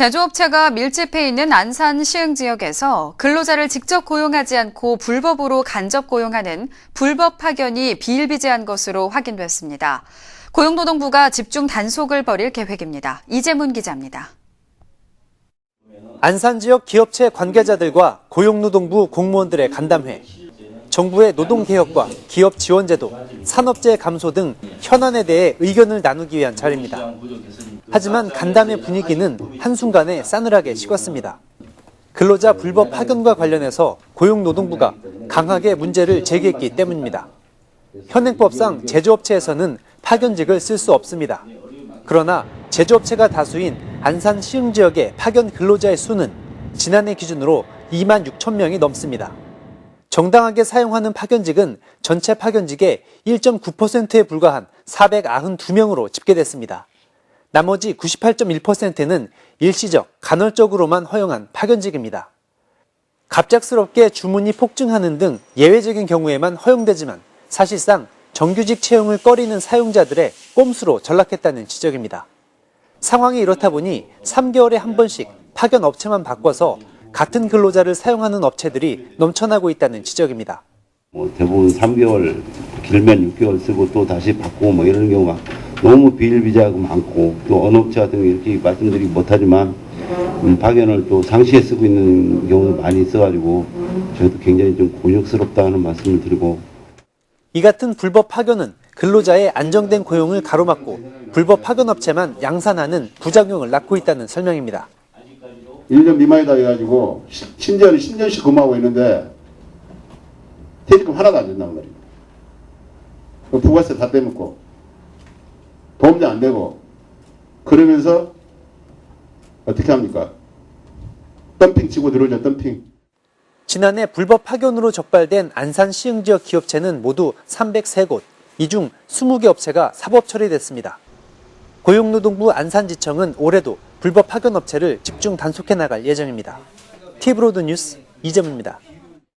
제조업체가 밀집해 있는 안산 시흥 지역에서 근로자를 직접 고용하지 않고 불법으로 간접 고용하는 불법 파견이 비일비재한 것으로 확인됐습니다. 고용노동부가 집중 단속을 벌일 계획입니다. 이재문 기자입니다. 안산 지역 기업체 관계자들과 고용노동부 공무원들의 간담회, 정부의 노동개혁과 기업 지원제도, 산업재해 감소 등 현안에 대해 의견을 나누기 위한 자리입니다. 하지만 간담회 분위기는 한순간에 싸늘하게 식었습니다. 근로자 불법 파견과 관련해서 고용노동부가 강하게 문제를 제기했기 때문입니다. 현행법상 제조업체에서는 파견직을 쓸 수 없습니다. 그러나 제조업체가 다수인 안산 시흥 지역의 파견 근로자의 수는 지난해 기준으로 2만 6천 명이 넘습니다. 정당하게 사용하는 파견직은 전체 파견직의 1.9%에 불과한 492명으로 집계됐습니다. 나머지 98.1%는 일시적, 간헐적으로만 허용한 파견직입니다. 갑작스럽게 주문이 폭증하는 등 예외적인 경우에만 허용되지만 사실상 정규직 채용을 꺼리는 사용자들의 꼼수로 전락했다는 지적입니다. 상황이 이렇다 보니 3개월에 한 번씩 파견 업체만 바꿔서 같은 근로자를 사용하는 업체들이 넘쳐나고 있다는 지적입니다. 뭐 대부분 3개월 길면 6개월 쓰고 또 다시 바꾸고 뭐 이러는 경우가 너무 비일비재하고 많고 또 업체 같은 경우 이렇게 말씀드리기 못하지만 음, 파견을 또 상시에 쓰고 있는 경우도 많이 있어가지고 저희도 굉장히 좀 곤욕스럽다는 말씀을 드리고 이 같은 불법 파견은 근로자의 안정된 고용을 가로막고 불법 파견 업체만 양산하는 부작용을 낳고 있다는 설명입니다. 1년 미만이다 해가지고 시- 심지어는 10년씩 근무하고 있는데 퇴직금 하나도 안 준단 말이에요. 그 부가세 다 떼먹고 보험료 안 내고 그러면서 어떻게 합니까? 덤핑 치고 들어오죠 덤핑. 지난해 불법 파견으로 적발된 안산 시흥 지역 기업체는 모두 303곳, 이 중 20개 업체가 사법 처리됐습니다. 고용노동부 안산지청은 올해도 불법 파견 업체를 집중 단속해 나갈 예정입니다. 티브로드 뉴스 이재문입니다.